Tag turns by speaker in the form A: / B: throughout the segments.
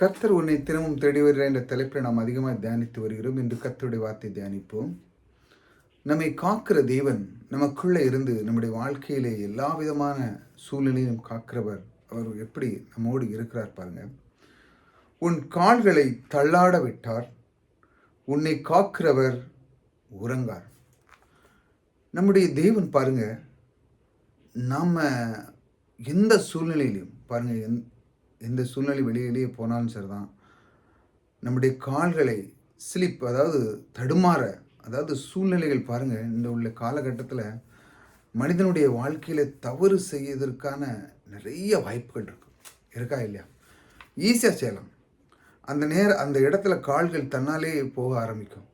A: கர்த்தர் உன்னை தினமும் தேடி வருகிற என்ற தலைப்பில் நாம் அதிகமாக தியானித்து வருகிறோம். என்று கர்த்தருடைய வார்த்தை தியானிப்போம். நம்மை காக்கிற தேவன் நமக்குள்ளே இருந்து நம்முடைய வாழ்க்கையிலே எல்லா விதமான சூழ்நிலையும் காக்கிறவர். அவர் எப்படி நம்மோடு இருக்கிறார் பாருங்க. உன் கால்களை தள்ளாட விட்டார். உன்னை காக்கிறவர் உறங்கார். நம்முடைய தேவன் பாருங்க நாம் எந்த சூழ்நிலையிலையும் பாருங்கள் எந் எந்த சூழ்நிலை வெளியிலேயே போனாலும் சரிதான். நம்முடைய கால்களை ஸ்லிப் அதாவது தடுமாற அதாவது சூழ்நிலைகள் பாருங்கள் இந்த உள்ள காலகட்டத்தில் மனிதனுடைய வாழ்க்கையில் தவறு செய்வதற்கான நிறைய வாய்ப்புகள் இருக்கு. இருக்கா இல்லையா? ஈஸியாக செய்யலாம். அந்த நேரம் அந்த இடத்துல கால்கள் தன்னாலே போக ஆரம்பிக்கும்.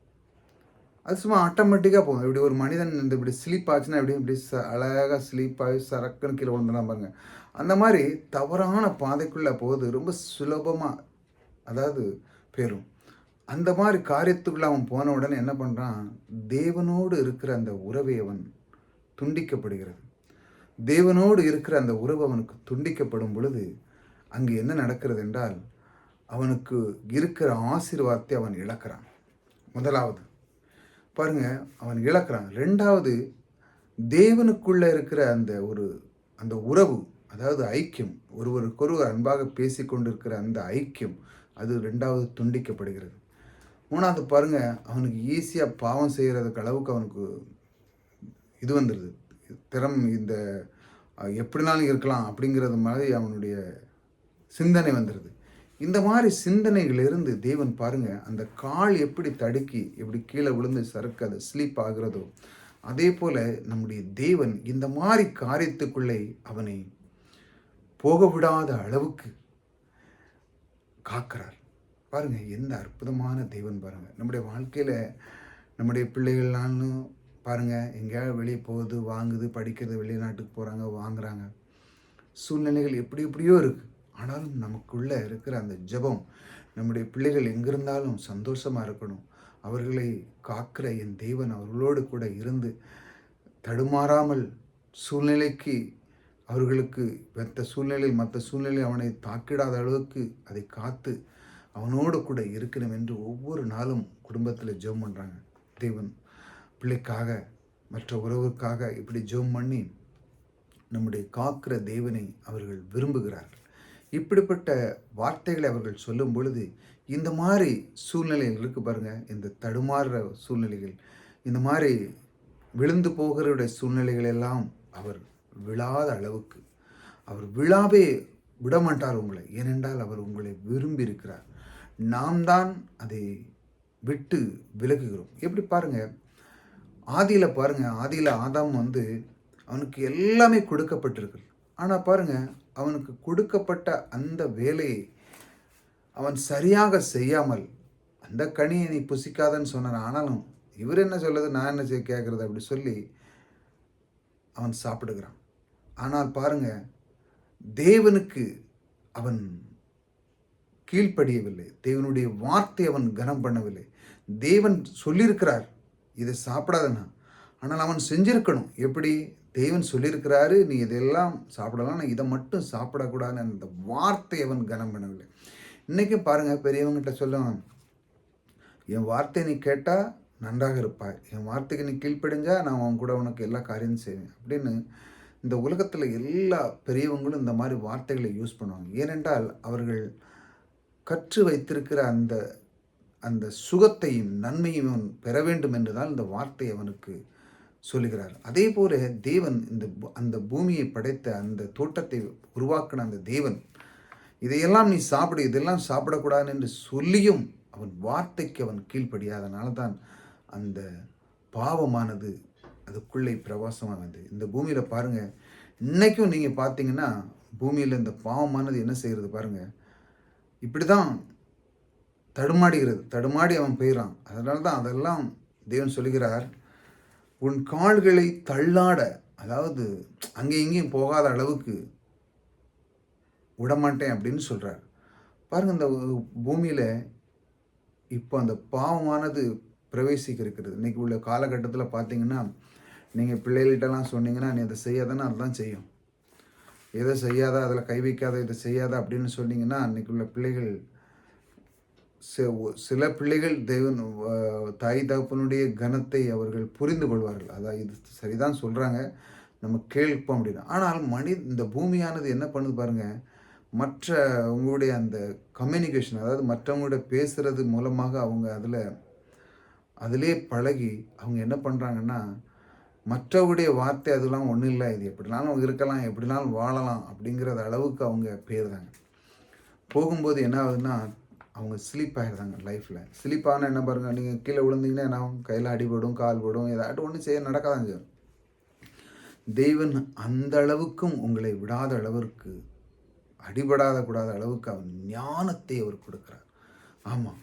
A: அது சும்மா ஆட்டோமேட்டிக்காக போகும். இப்படி ஒரு மனிதன் இந்த இப்படி ஸ்லீப் ஆச்சுன்னா எப்படி? இப்படி ச அழகாக ஸ்லீப் ஆகி சரக்குன்னு கீழே விழுந்துலாம் பாருங்க. அந்த மாதிரி தவறான பாதைக்குள்ளே போகுது ரொம்ப சுலபமாக அதாவது பெரும் அந்த மாதிரி காரியத்துக்குள்ளே அவன் போன உடனே என்ன பண்ணுறான் தேவனோடு இருக்கிற அந்த உறவை அவன் துண்டிக்கப்படுகிறது. தேவனோடு இருக்கிற அந்த உறவு அவனுக்கு துண்டிக்கப்படும் பொழுது அங்கு என்ன நடக்கிறது என்றால் அவனுக்கு இருக்கிற ஆசீர்வாதத்தை அவன் இழக்கிறான். முதலாவது பாருங்க அவன் இழக்கிறான். ரெண்டாவது தேவனுக்குள்ளே இருக்கிற அந்த ஒரு அந்த உறவு அதாவது ஐக்கியம் ஒருவருக்கொருவர் அன்பாக பேசிக்கொண்டிருக்கிற அந்த ஐக்கியம் அது ரெண்டாவது துண்டிக்கப்படுகிறது. மூணாவது பாருங்க அவனுக்கு ஈஸியாக பாவம் செய்கிறதுக்கு அளவுக்கு அவனுக்கு இது வந்துடுது திறம் இந்த எப்படினாலும் இருக்கலாம் அப்படிங்கிறது மாதிரி அவனுடைய சிந்தனை வந்துடுது இந்த மாதிரி சிந்தனைகளிலிருந்து தேவன் பாருங்க அந்த கால் எப்படி தடுக்கி எப்படி கீழே விழுந்து சறுக்கு அது ஸ்லீப் ஆகிறதோ அதே போல நம்முடைய தேவன் இந்த மாதிரி காரியத்துக்குள்ளே அவனை போக விடாத அளவுக்கு காக்கிறார். பாருங்க எந்த அற்புதமான தெய்வன் பாருங்க. நம்முடைய வாழ்க்கையில நம்முடைய பிள்ளைகள்லாம்னு பாருங்க எங்கேயாவது வெளியே போகுது வாங்குது படிக்கிறது வெளிநாட்டுக்கு போகிறாங்க வாங்குறாங்க. சூழ்நிலைகள் எப்படி எப்படியோ இருக்குது ஆனாலும் நமக்குள்ளே இருக்கிற அந்த ஜெபம் நம்முடைய பிள்ளைகள் எங்கிருந்தாலும் சந்தோஷமாக இருக்கணும். அவர்களை காக்கிற என் தேவன் அவர்களோடு கூட இருந்து தடுமாறாமல் சூழ்நிலைக்கு அவர்களுக்கு மற்ற சூழ்நிலையில் மற்ற சூழ்நிலை அவனை தாக்கிடாத அளவுக்கு அதை காத்து அவனோடு கூட இருக்கணும் என்று ஒவ்வொரு நாளும் குடும்பத்தில் ஜெபம் பண்ணுறாங்க தேவன் பிள்ளைக்காக மற்ற உறவுக்காக இப்படி ஜெபம் பண்ணி நம்முடைய காக்கிற தேவனை அவர்கள் விரும்புகிறார்கள். இப்படிப்பட்ட வார்த்தைகளை அவர்கள் சொல்லும் பொழுது இந்த மாதிரி சூழ்நிலைகள் இருக்குது பாருங்கள் இந்த தடுமாறுற சூழ்நிலைகள் இந்த மாதிரி விழுந்து போகிற சூழ்நிலைகள் எல்லாம் அவர் விழாத அளவுக்கு அவர் விழாவே விடமாட்டார் உங்களை. ஏனென்றால் அவர் உங்களை விரும்பி இருக்கிறார் நாம் தான் அதை விட்டு விலகுகிறோம். எப்படி பாருங்க ஆதியில் பாருங்க ஆதியில் ஆதாம் வந்து அவனுக்கு எல்லாமே கொடுக்கப்பட்டிருக்கு. ஆனால் பாருங்கள் அவனுக்கு கொடுக்கப்பட்ட அந்த வேலையை அவன் சரியாக செய்யாமல் அந்த கனியை நீ புசிக்காதன்னு சொன்னான். ஆனாலும் இவர் என்ன சொல்லுது? நான் என்ன செய்ய கேட்குறது? அப்படி சொல்லி அவன் சாப்பிடுகிறான். ஆனால் பாருங்க தேவனுக்கு அவன் கீழ்ப்படியவில்லை. தேவனுடைய வார்த்தை அவன் கனம் பண்ணவில்லை. தேவன் சொல்லியிருக்கிறார் இதை சாப்பிடாதண்ணா. ஆனால் அவன் செஞ்சிருக்கணும். எப்படி? தேவன் சொல்லியிருக்கிறாரு நீ இதெல்லாம் சாப்பிடலாம் நான் இதை மட்டும் சாப்பிடக்கூடாதுன்னு அந்த வார்த்தை அவன் கனம் பண்ணவில்லை. இன்றைக்கும் பாருங்கள் பெரியவங்ககிட்ட சொல்லுவான் என் வார்த்தை நீ கேட்டால் நன்றாக இருப்பாய். என் வார்த்தைக்கு நீ கீழ்ப்படிஞ்சால் நான் அவன் கூட உனக்கு எல்லா காரியமும் செய்வேன். அப்படின்னு இந்த உலகத்தில் எல்லா பெரியவங்களும் இந்த மாதிரி வார்த்தைகளை யூஸ் பண்ணுவாங்க. ஏனென்றால் அவர்கள் கற்று வைத்திருக்கிற அந்த அந்த சுகத்தையும் நன்மையும் பெற வேண்டும் என்றுதான் இந்த வார்த்தை அவனுக்கு சொல்லுகிறார். அதே போல தேவன் இந்த அந்த பூமியை படைத்த அந்த தோட்டத்தை உருவாக்கின அந்த தேவன் இதையெல்லாம் நீ சாப்பிடு இதெல்லாம் சாப்பிடக்கூடாது என்று சொல்லியும் அவன் வார்த்தைக்கு அவன் கீழ்ப்படியாதனால தான் அந்த பாவமானது அதுக்குள்ளே பிரவாசமானது இந்த பூமியில் பாருங்க இன்றைக்கும் நீங்கள் பார்த்தீங்கன்னா பூமியில் இந்த பாவமானது என்ன செய்கிறது பாருங்க இப்படி தான் தடுமாடுகிறது தடுமாடி அவன் போயிடறான் அதனால தான் அதெல்லாம் தேவன் சொல்லுகிறார். உன் கால்களை தள்ளாட அதாவது அங்கே இங்கேயும் போகாத அளவுக்கு விடமாட்டேன் அப்படின்னு சொல்கிறார் பாருங்க இந்த பூமியில் இப்போ அந்த பாவமானது பிரவேசிக்க இருக்கிறது இன்றைக்கி உள்ள காலகட்டத்தில் பார்த்தீங்கன்னா நீங்கள் பிள்ளைகள்கிட்டலாம் சொன்னீங்கன்னா நீ அதை செய்யாதன்னா அதுதான் செய்யும். எதை செய்யாத அதில் கை வைக்காத இதை செய்யாத அப்படின்னு சொன்னீங்கன்னா அன்னைக்கு உள்ள பிள்ளைகள் சில பிள்ளைகள் தேவன் தாய் தகப்பனுடைய கனத்தை அவர்கள் புரிந்து கொள்வார்கள். அதான் இது சரிதான் சொல்கிறாங்க நம்ம கேட்போம் அப்படின்னா. ஆனால் மனி இந்த பூமியானது என்ன பண்ணுது பாருங்கள் மற்ற உங்களுடைய அந்த கம்யூனிகேஷன் அதாவது மற்றவங்களோட பேசுகிறது மூலமாக அவங்க அதில் அதிலே பழகி அவங்க என்ன பண்ணுறாங்கன்னா மற்றவருடைய வார்த்தை அதெல்லாம் ஒன்றும் இல்லை. இது எப்படினாலும் இருக்கலாம் எப்படினாலும் வாழலாம் அப்படிங்கிறது அளவுக்கு அவங்க போயிடுறாங்க போகும்போது என்ன ஆகுதுன்னா அவங்க ஸ்லீப் ஆகிடுறாங்க லைஃப்பில் ஸ்லீப் ஆனால் என்ன பாருங்க நீங்கள் கீழே விழுந்தீங்கன்னா என்ன கையில் அடிபடும் கால் படும் ஏதாட்டும் ஒன்றும் செய்ய நடக்காதாங்க தெய்வன் அந்த அளவுக்கும் உங்களை விடாத அளவிற்கு அடிபடாத கூடாத அளவுக்கு அவர் ஞானத்தை அவர் கொடுக்குறார். ஆமாம்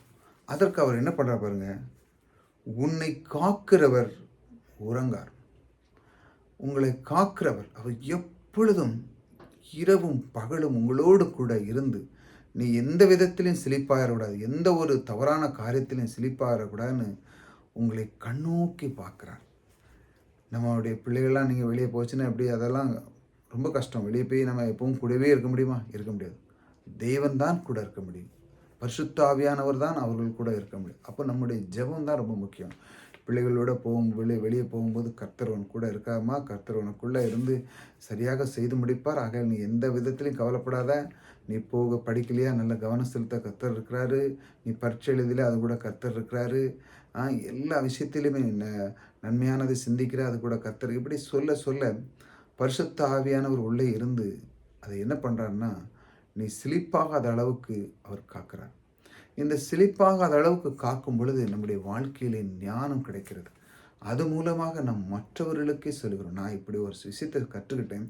A: அதற்கு அவர் என்ன பண்ணுறார் பாருங்க உன்னை காக்கிறவர் உறங்கார். உங்களை காக்கிறவர் அவர் எப்பொழுதும் இரவும் பகலும் உங்களோடு கூட இருந்து நீ எந்த விதத்திலையும் சிலிப்பாயிடக்கூடாது எந்த ஒரு தவறான காரியத்திலையும் சிலிப்பாயிடக்கூடாதுன்னு உங்களை கண்ணோக்கி பார்க்குறார். நம்மளுடைய பிள்ளைகள்லாம் நீங்கள் வெளியே போச்சுன்னா எப்படி? அதெல்லாம் ரொம்ப கஷ்டம். வெளியே போய் நம்ம எப்பவும் கூடவே இருக்க முடியுமா? இருக்க முடியாது. தெய்வன் தான் கூட இருக்க முடியும். பரிசுத்தாவியானவர் தான் அவர்கள் கூட இருக்க முடியும். அப்போ நம்முடைய ஜெபம் தான் ரொம்ப முக்கியம். பிள்ளைகளோட போகும் வெளியே வெளியே போகும்போது கர்த்தரவன் கூட இருக்காமா கர்த்தரவனுக்குள்ளே இருந்து சரியாக செய்து முடிப்பார். ஆக நீ எந்த விதத்திலையும் கவலைப்படாத. நீ போக படிக்கலையா? நல்ல கவனம் செலுத்த கர்த்தர் இருக்கிறாரு. நீ பரீட்சை எழுதில அது கூட கர்த்தர் இருக்கிறாரு. ஆ, எல்லா விஷயத்திலையுமே ந- நன்மையானதை சிந்திக்கிற அது கூட கர்த்தர். இப்படி சொல்ல சொல்ல பரிசுத்த ஆவியானவர் உள்ளே இருந்து அதை என்ன பண்ணுறாருன்னா நீ சிலிப்பாகாத அளவுக்கு அவர் காக்கிறார். இந்த சிலிப்பாகாத அளவுக்கு காக்கும் பொழுது நம்முடைய வாழ்க்கையிலே ஞானம் கிடைக்கிறது. அது மூலமாக நம் மற்றவர்களுக்கே சொல்லுகிறோம் நான் இப்படி ஒரு விஷயத்தை கற்றுக்கிட்டேன்.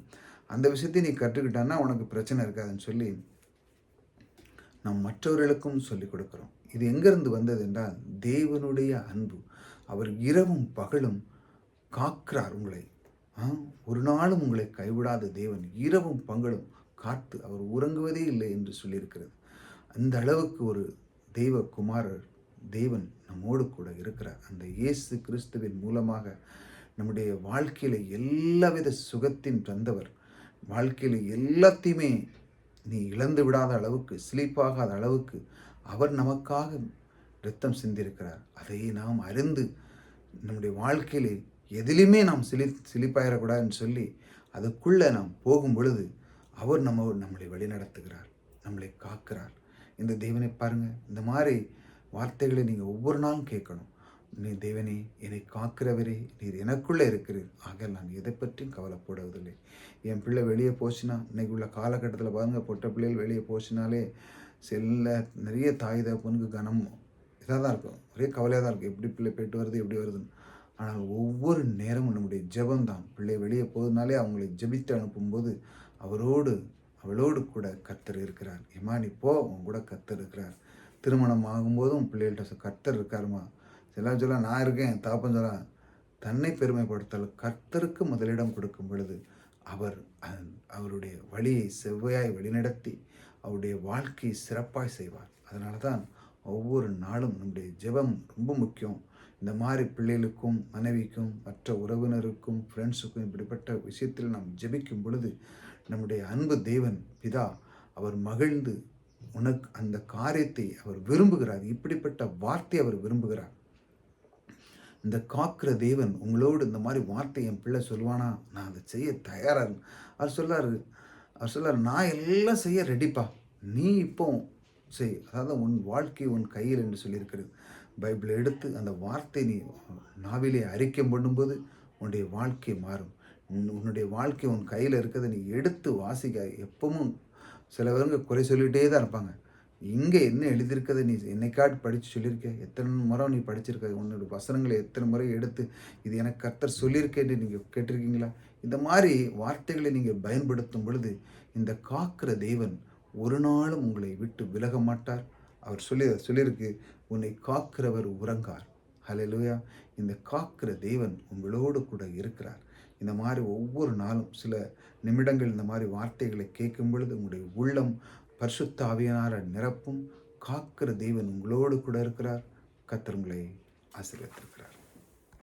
A: அந்த விஷயத்தை நீ கற்றுக்கிட்டான்னா உனக்கு பிரச்சனை இருக்காதுன்னு சொல்லி நாம் மற்றவர்களுக்கும் சொல்லிக் கொடுக்குறோம். இது எங்கேருந்து வந்தது என்றால் தேவனுடைய அன்பு. அவர் இரவும் பகலும் காக்கிறார் உங்களை. ஒரு நாளும் உங்களை கைவிடாத தேவன் இரவும் பகலும் காத்து அவர் உறங்குவதே இல்லை என்று சொல்லியிருக்கிறது. அந்த அளவுக்கு ஒரு தெய்வ குமாரர் தேவன் நம்மோடு கூட இருக்கிறார். அந்த இயேசு கிறிஸ்துவின் மூலமாக நம்முடைய வாழ்க்கையில எல்லாவித சுகத்தின் தந்தவர். வாழ்க்கையில எல்லாத்தையுமே நீ இழந்து விடாத அளவுக்கு ஸ்லீப்பாகாத அளவுக்கு அவர் நமக்காக இரத்தம் சிந்திருக்கிறார். அதை நாம் அறிந்து நம்முடைய வாழ்க்கையில் எதிலுமே நாம் சிலி சிலிப்பாயிடக்கூடாதுன்னு சொல்லி அதுக்குள்ளே நாம் போகும் பொழுது அவர் நம்ம நம்மளை வழிநடத்துகிறார் நம்மளை காக்கிறார். இந்த தேவனை பாருங்கள் இந்த மாதிரி வார்த்தைகளை நீங்கள் ஒவ்வொரு நாளும் கேட்கணும். நீ தேவனே என்னை காக்கிறவரே நீர் எனக்குள்ளே இருக்கிறீர். ஆக நான் எதை பற்றியும் கவலைப்படுவதில்லை. என் பிள்ளை வெளியே போச்சுன்னா இன்னைக்கு உள்ள காலகட்டத்தில் பாருங்கள் பொட்ட பிள்ளைகள் வெளியே போச்சுனாலே செல்ல நிறைய தாய் தகப்பனுக்கு கனம் இதாக தான் இருக்கும். ஒரே கவலையாக தான் இருக்கும். எப்படி பிள்ளை போயிட்டு வருது எப்படி வருதுன்னு. ஆனால் ஒவ்வொரு நேரமும் நம்முடைய ஜெபம் தான். பிள்ளை வெளியே போகுதுனாலே அவங்களை ஜெபித்து அனுப்பும்போது அவரோடு அவளோடு கூட கர்த்தர் இருக்கிறார். ஏமா நீ போ உன் கூட கத்தர் இருக்கிறார். திருமணம் ஆகும்போதும் பிள்ளைகள்கிட்ட கத்தர் கர்த்தர் இருக்காருமா சில சொல்ல நான் இருக்கேன் தாப்பம் சொல்ல தன்னை பெருமைப்படுத்தல் கர்த்தருக்கு முதலிடம் கொடுக்கும் பொழுது அவர் அவருடைய வழியை செவ்வையாய் வழிநடத்தி அவருடைய வாழ்க்கையை சிறப்பாய் செய்வார். அதனால தான் ஒவ்வொரு நாளும் நம்முடைய ஜெபம் ரொம்ப முக்கியம். இந்த மாதிரி பிள்ளைகளுக்கும் மனைவிக்கும் மற்ற உறவினருக்கும் ஃப்ரெண்ட்ஸுக்கும் இப்படிப்பட்ட விஷயத்தில் நாம் ஜெபிக்கும் பொழுது நம்முடைய அன்பு தேவன் பிதா அவர் மகிழ்ந்து உனக்கு அந்த காரியத்தை அவர் விரும்புகிறார். இப்படிப்பட்ட வார்த்தை அவர் விரும்புகிறார். இந்த காக்கிற தேவன் உங்களோடு இந்த மாதிரி வார்த்தை என் பிள்ளை சொல்லுவானா? நான் அதை செய்ய தயாராக அவர் சொல்லாரு அவர் சொல்லார் நான் எல்லாம் செய்ய ரெடிப்பா நீ இப்போ செய். அதாவது உன் வாழ்க்கை உன் கையில் என்று சொல்லியிருக்கிறது. பைபிளை எடுத்து அந்த வார்த்தை நீ நாவிலே அறிக்கை பண்ணும்போது உன்னுடைய வாழ்க்கை மாறும். உன்னுடைய வாழ்க்கை உன் கையில் இருக்கிறத நீ எடுத்து வாசிக்க. எப்பவும் சிலவங்க குறை சொல்லிகிட்டே தான் இருப்பாங்க. இங்கே என்ன எழுதியிருக்கதை நீ என்னைக்காட்டு படித்து சொல்லியிருக்க? எத்தனை முறை நீ படிச்சிருக்க? உன்னோட வசனங்களை எத்தனை முறை எடுத்து இது எனக்கு கர்த்தர் சொல்லியிருக்கேன்னு நீங்கள் கேட்டிருக்கீங்களா? இந்த மாதிரி வார்த்தைகளை நீங்கள் பயன்படுத்தும் பொழுது இந்த காக்கிற தேவன் ஒரு நாளும் உங்களை விட்டு விலக மாட்டார். அவர் சொல்லி சொல்லியிருக்கு. உன்னை காக்கிறவர் உறங்கார். ஹalleluya இந்த காக்கிற தேவன் உங்களோடு கூட இருக்கிறார். இந்த மாதிரி ஒவ்வொரு நாளும் சில நிமிடங்கள் இந்த மாதிரி வார்த்தைகளை கேட்கும் பொழுது உங்களுடைய உள்ளம் பரிசுத்தாவியனார நிரப்பும். காக்கிற தேவன் உங்களோடு கூட இருக்கிறார். கத்தர் உங்களை